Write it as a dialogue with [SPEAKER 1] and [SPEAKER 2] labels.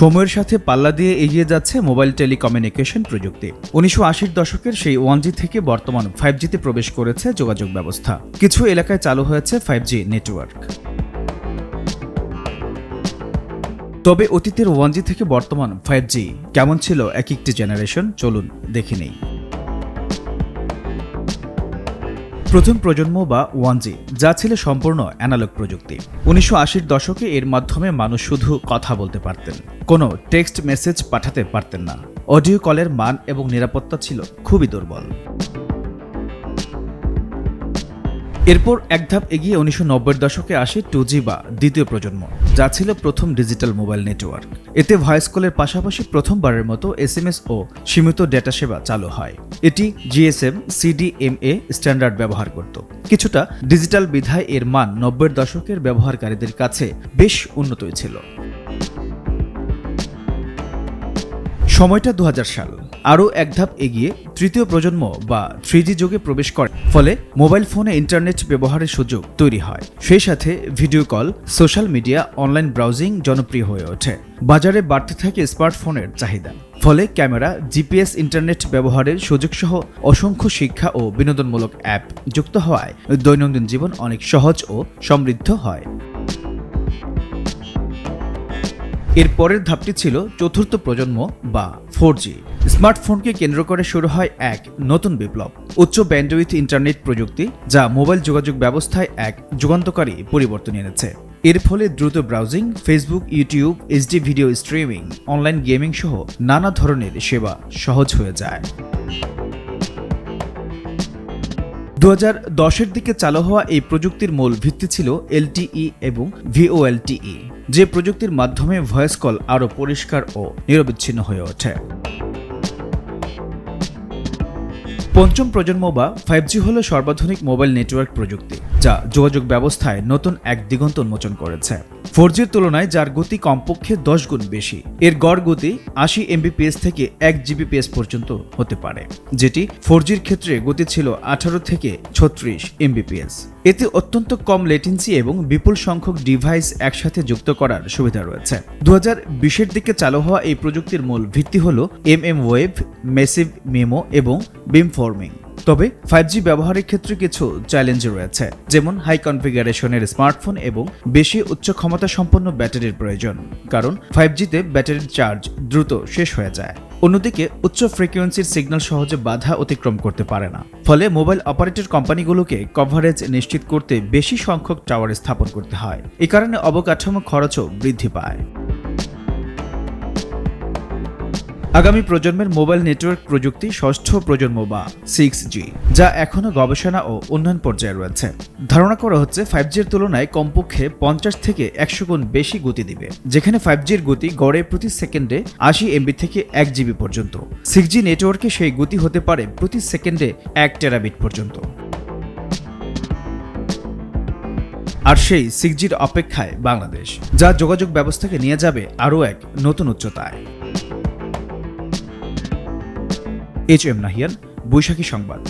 [SPEAKER 1] সময়ের সাথে পাল্লা দিয়ে এগিয়ে যাচ্ছে মোবাইল টেলিকমিউনিকেশন প্রযুক্তি। উনিশশো আশির দশকের সেই ওয়ান জি থেকে বর্তমান ফাইভ জিতে প্রবেশ করেছে যোগাযোগ ব্যবস্থা। কিছু এলাকায় চালু হয়েছে ফাইভ জি নেটওয়ার্ক। তবে অতীতের ওয়ান জি থেকে বর্তমান ফাইভ জি কেমন ছিল এক একটি জেনারেশন? চলুন দেখে নেই। প্রথম প্রজন্ম বা ওয়ান জি, যা ছিল সম্পূর্ণ অ্যানালগ প্রযুক্তি। উনিশশো আশির দশকে এর মাধ্যমে মানুষ শুধু কথা বলতে পারতেন, কোনো টেক্সট মেসেজ পাঠাতে পারতেন না। অডিও কলের মান এবং নিরাপত্তা ছিল খুবই দুর্বল। এরপর এক ধাপ এগিয়ে উনিশশো নব্বইয়ের দশকে আসে টু জি বা দ্বিতীয় প্রজন্ম, যা ছিল প্রথম ডিজিটাল মোবাইল নেটওয়ার্ক এতে ভয়েস কলের পাশাপাশি প্রথমবারের মতো এসএমএস ও সীমিত ডেটা সেবা চালু হয়। এটি জিএসএম সিডিএমএ স্ট্যান্ডার্ড ব্যবহার করত। কিছুটা ডিজিটাল বিধায় এর মান নব্বইয়ের দশকের ব্যবহারকারীদের কাছে বেশ উন্নতই ছিল। সময়টা দু হাজার সাল। আরও এক ধাপ এগিয়ে তৃতীয় প্রজন্ম বা থ্রি যুগে প্রবেশ করে। ফলে মোবাইল ফোনে ইন্টারনেট ব্যবহারের সুযোগ তৈরি হয়। সেই সাথে video call, social media, online browsing জনপ্রিয় হয়ে ওঠে। বাজারে বাড়তে থাকে স্মার্টফোনের চাহিদা। ফলে ক্যামেরা, জিপিএস ইন্টারনেট ব্যবহারের সুযোগ সহ অসংখ্য শিক্ষা ও বিনোদনমূলক অ্যাপ যুক্ত হওয়ায় দৈনন্দিন জীবন অনেক সহজ ও সমৃদ্ধ হয়। এর পরের ধাপটি ছিল চতুর্থ প্রজন্ম বা ফোর জি স্মার্টফোনকে কেন্দ্র করে শুরু হয় এক নতুন বিপ্লব, উচ্চ ব্যান্ডউইথ ইন্টারনেট প্রযুক্তি, যা মোবাইল যোগাযোগ ব্যবস্থায় এক যুগান্তকারী পরিবর্তন এনেছে। এর ফলে দ্রুত browsing, Facebook, YouTube, HD video streaming, online gaming সহ নানা ধরনের সেবা সহজ হয়ে যায়। দু দশের দিকে চালু হওয়া এই প্রযুক্তির মূল ভিত্তি ছিল এলটিই এবং ভিওএলটিই, যে প্রযুক্তির মাধ্যমে ভয়েস কল আরও পরিষ্কার ও নিরবিচ্ছিন্ন হয়ে ওঠে। পঞ্চম প্রজন্ম বা ফাইভ জি হল সর্বাধুনিক মোবাইল নেটওয়ার্ক প্রযুক্তি, যা যোগাযোগ ব্যবস্থায় নতুন এক দিগন্ত উন্মোচন করেছে। ফোর জির তুলনায় যার গতি কমপক্ষে দশ গুণ বেশি, এর গড় গতি আশি এমবিপিএস থেকে এক জিবিপিএস পর্যন্ত হতে পারে, যেটি ফোর জির ক্ষেত্রে গতি ছিল আঠারো থেকে ছত্রিশ এমবিপিএস এতে অত্যন্ত কম লেটেন্সি এবং বিপুল সংখ্যক ডিভাইস একসাথে যুক্ত করার সুবিধা রয়েছে। দু হাজার বিশের দিকে চালু হওয়া এই প্রযুক্তির মূল ভিত্তি হল M M wave massive MIMO এবং বিম ফর্মিং তবে ফাইভ জি ব্যবহারের ক্ষেত্রে কিছু চ্যালেঞ্জ রয়েছে, যেমন হাই কনফিগারেশনের স্মার্টফোন এবং বেশি উচ্চ ক্ষমতা সম্পন্ন ব্যাটারির প্রয়োজন, কারণ ফাইভ জিতে ব্যাটারির চার্জ দ্রুত শেষ হয়ে যায়। অন্যদিকে, উচ্চ ফ্রিকোয়েন্সির সিগন্যাল সহজে বাধা অতিক্রম করতে পারে না। ফলে মোবাইল অপারেটর কোম্পানিগুলোকে কভারেজ নিশ্চিত করতে বেশি সংখ্যক টাওয়ার স্থাপন করতে হয়। এ কারণে অবকাঠামো খরচও বৃদ্ধি পায়। আগামী প্রজন্মের মোবাইল নেটওয়ার্ক প্রযুক্তি ষষ্ঠ প্রজন্ম বা সিক্স জি যা এখনও গবেষণা ও উন্নয়ন পর্যায়ে রয়েছে। ধারণা করা হচ্ছে ফাইভ জির তুলনায় কমপক্ষে পঞ্চাশ থেকে একশো গুণ বেশি গতি দিবে, যেখানে ফাইভ জির গতি গড়ে প্রতি সেকেন্ডে আশি এমবি থেকে এক জিবি পর্যন্ত। সিক্স জি নেটওয়ার্কে সেই গতি হতে পারে প্রতি সেকেন্ডে এক টেরাবিট পর্যন্ত। আর সেই সিক্স জির অপেক্ষায় বাংলাদেশ, যা যোগাযোগ ব্যবস্থাকে নিয়ে যাবে আরও এক নতুন উচ্চতায়। এইচ এম নাহিয়ান বৈশাখী সংবাদ।